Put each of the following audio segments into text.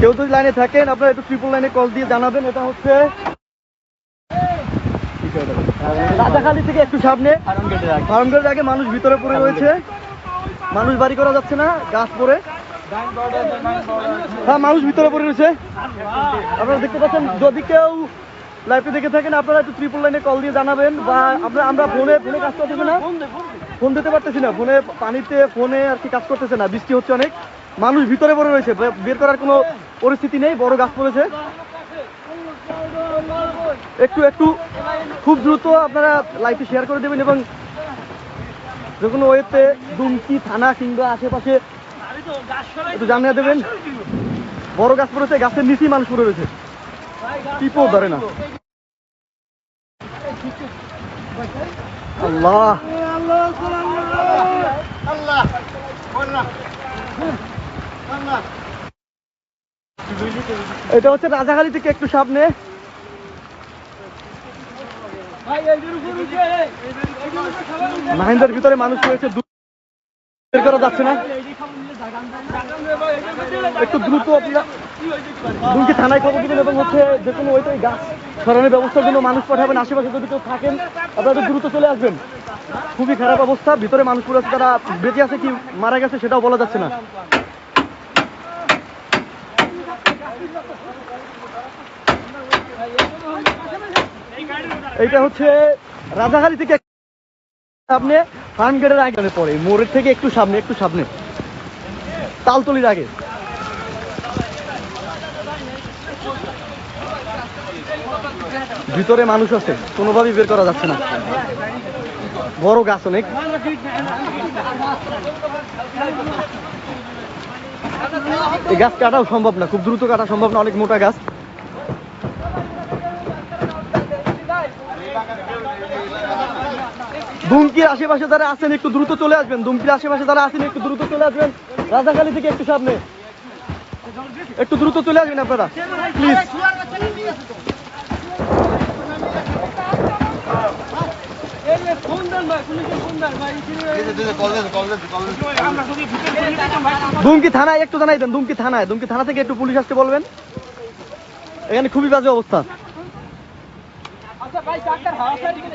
কেউ যদি লাইনে থাকেন আপনারা একটু ট্রিপল লাইনে কল দিয়ে জানাবেন এটা হচ্ছে রাজাখালী থেকে একটু সামনে। ফার্মগেটের আগে মানুষ ভিতরে পড়ে রয়েছে। মানুষ বাড়ি করা যাচ্ছে না গাছ পড়ে। হ্যাঁ মানুষ ভিতরে পড়ে রয়েছে। আপনারা দেখতে পাচ্ছেন, যদি কেউ লাইভে দেখে থাকেন, আপনারা একটু ট্রিপল লাইনে কল দিয়ে জানাবেন বা আমরা আমরা ফোনে ফোনে কাজ করতেছি না। ফোন দিতে পারতেছি না। ফোনে পানিতে, ফোনে আর কি কাজ করতেছে না। বৃষ্টি হচ্ছে অনেক। মানুষ ভিতরে পড়ে রয়েছে। বের করার কোনো পরিস্থিতি নেই। বড় গাছ পড়েছে। একটু একটু খুব দ্রুত আপনারা লাইভে শেয়ার করে দেবেন এবং যে কোনো ওয়েতে দুমকি থানা কিংবা আশেপাশে একটু জানিয়ে দেবেন, বড় গাছ পড়েছে, গাছের নিচেই মানুষ পড়ে রয়েছে। টিপও ধরে না। আল্লাহ। এটা হচ্ছে রাজাখালী থেকে একটু সামনে। মাহিন্দার ভিতরে মানুষ রয়েছে বের করা যাচ্ছে না। একটু দ্রুত আপনারা দুমকি থানায় খবর দিবেন এবং হচ্ছে যে কোনো ওইটাই গাছ সরানোর ব্যবস্থার জন্য মানুষ পাঠাবেন, আশেপাশে যদি কেউ থাকেন, আপনারা দ্রুত চলে আসবেন। খুবই খারাপ অবস্থা, ভিতরে মানুষ পড়ে আছে তারা বেঁচে আছে কি মারা গেছে সেটাও বলা যাচ্ছে না। এইটা হচ্ছে রাজাহারি থেকে সামনে ফার্ম গেটের আগে পড়ে, মোড়ের থেকে একটু সামনে একটু সামনে। তালতলির আগে। ভিতরে মানুষ আছে, কোনোভাবেই বের করা যাচ্ছে না। বড় গাছ অনেক। গাছ কাটাও সম্ভব না, খুব দ্রুত কাটা সম্ভব না, অনেক মোটা গাছ। দুমকির আশেপাশে যারা আছেন, একটু দ্রুত চলে আসবেন। দুমকির আশেপাশে যারা আছেন, একটু দ্রুত চলে আসবেন। রাজাখালী থেকে একটু সামনে। একটু দ্রুত চলে আসবেন আপনারা প্লিজ দুমকি থানায়, একটু জানাই দেন, দুমকি থানায়। দুমকি থানা থেকে একটু পুলিশ আসতে বলবেন। এখানে খুবই বাজে অবস্থা। আচ্ছা ভাই চাকার হাওয়াটা দিকে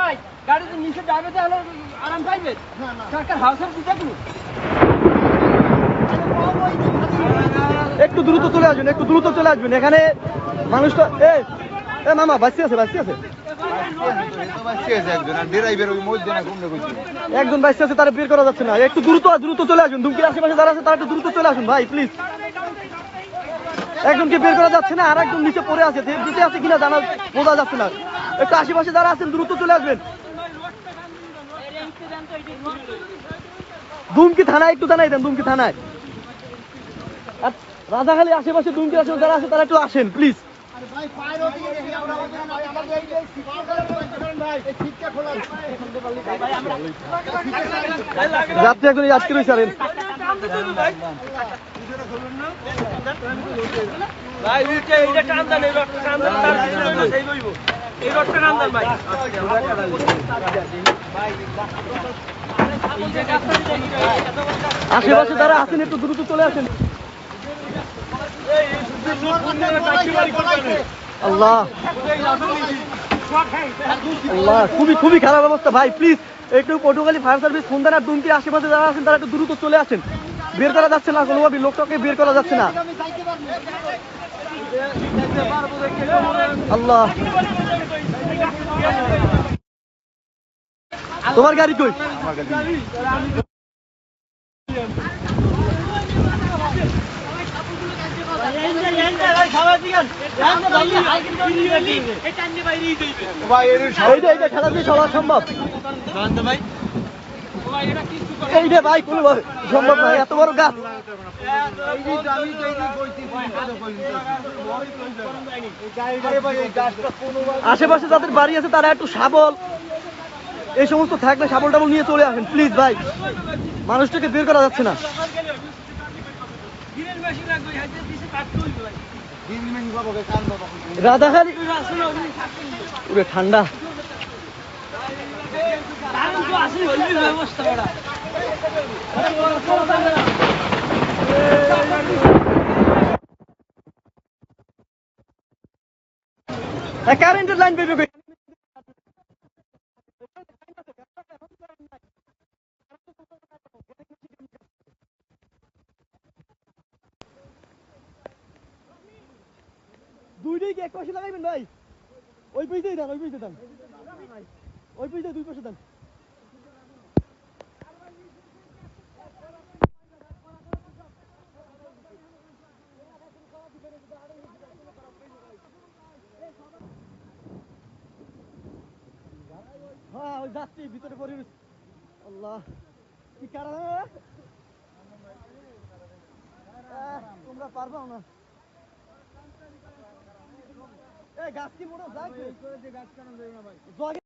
ভাই গাড়িতে নিচে যাবে তাহলে আরাম পাইবে? চাকার হাওয়াটা দিতে একটু দ্রুত চলে আসবেন একটু দ্রুত চলে আসবেন। এখানে মানুষটা এ এ মামা বাঁচতে আছে বাঁচতে আছে। একজন বাইসে আছে তারা বের করা যাচ্ছে না। একটু দ্রুত দ্রুত চলে আসুন। দুমকির আশেপাশে যারা আছে তারা একটু দ্রুত চলে আসুন ভাই প্লিজ একজনকে বের করা যাচ্ছে না আর একজন নিচে পড়ে আছে দিতে আছে কিনা জানা বোঝা যাচ্ছে না। একটু আশেপাশে যারা আছেন, দ্রুত চলে আসবেন। দুমকি থানায়, একটু জানাই দেন, দুমকি থানায়। আর রাজাখালী আশেপাশে দুমকির আশেপাশে যারা আছে, তারা একটু আসেন প্লিজ যাত্রী এখন আজকে রয়েছে তার আশেপাশে যারা আছেন, একটু দ্রুত চলে আসেন। আল্লাহ। আল্লাহ, খুবই খুবই খারাপ অবস্থা। ভাই প্লিজ একটু পটুয়াখালী ফায়ার সার্ভিস দেন আর দুমকির আশেপাশে যারা আছেন, তারা একটু দ্রুত চলে আসেন। বের করা যাচ্ছে না কোনোভাবে লোকটাকে বের করা যাচ্ছে না। আল্লাহ। তোমার গাড়ি কই? খেলা দিয়ে চলা সম্ভব? এই রে ভাই কোনো সম্ভব এত বড় গাছ। আশেপাশে যাদের বাড়ি আছে তারা একটু সাবল এই সমস্ত থাকলে সাবল টাবল নিয়ে চলে আসেন প্লিজ ভাই। মানুষটাকে বের করা যাচ্ছে না। রাধাখালি ঠান্ডা কারণ তো আসলে ওই ব্যবস্থা বড়া কারেন্টের লাইন বের করে দুইটাই এক পাশে লাগাইবেন ভাই? ওই পিছতেই দেন ওই পিছতে দেন ওই পিছতে দুই পাশে দেন যাচ্ছি ভিতরে পড়ে। রয়েছে। আল্লাহ কি কারণ? তোমরা পারবাও না। এই গাছ কি মোটা যাক ভাই?